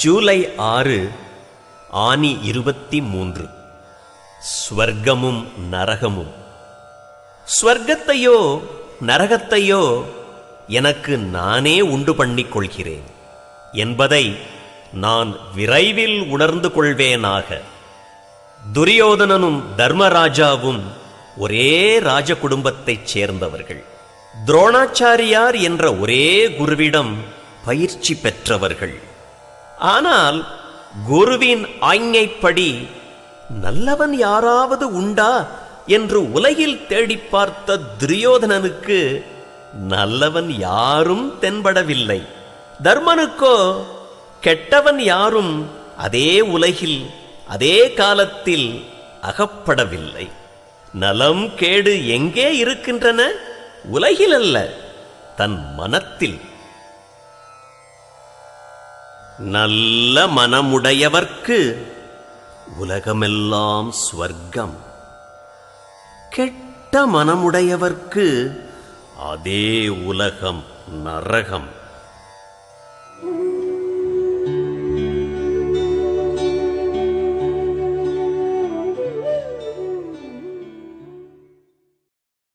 ஜூலை ஆறு ஆனி இருபத்தி மூன்று. ஸ்வர்க்கமும் நரகமும். ஸ்வர்க்கத்தையோ நரகத்தையோ எனக்கு நானே உண்டு பண்ணிக் கொள்கிறேன் என்பதை நான் விரைவில் உணர்ந்து கொள்வேனாக. துரியோதனனும் தர்மராஜாவும் ஒரே ராஜ குடும்பத்தைச் சேர்ந்தவர்கள். துரோணாச்சாரியார் என்ற ஒரே குருவிடம் பயிற்சி பெற்றவர்கள். ஆனால் குருவின் ஆஞ்ஞைப்படி நல்லவன் யாராவது உண்டா என்று உலகில் தேடி பார்த்த துரியோதனனுக்கு நல்லவன் யாரும் தென்படவில்லை. தர்மனுக்கோ கெட்டவன் யாரும் அதே உலகில் அதே காலத்தில் அகப்படவில்லை. நலம் கேடு எங்கே இருக்கின்றன? உலகில் அல்ல தன் மனத்தில். நல்ல மனமுடையவர்க்கு உலகமெல்லாம் ஸ்வர்க்கம். கெட்ட மனமுடையவர்க்கு அதே உலகம் நரகம்.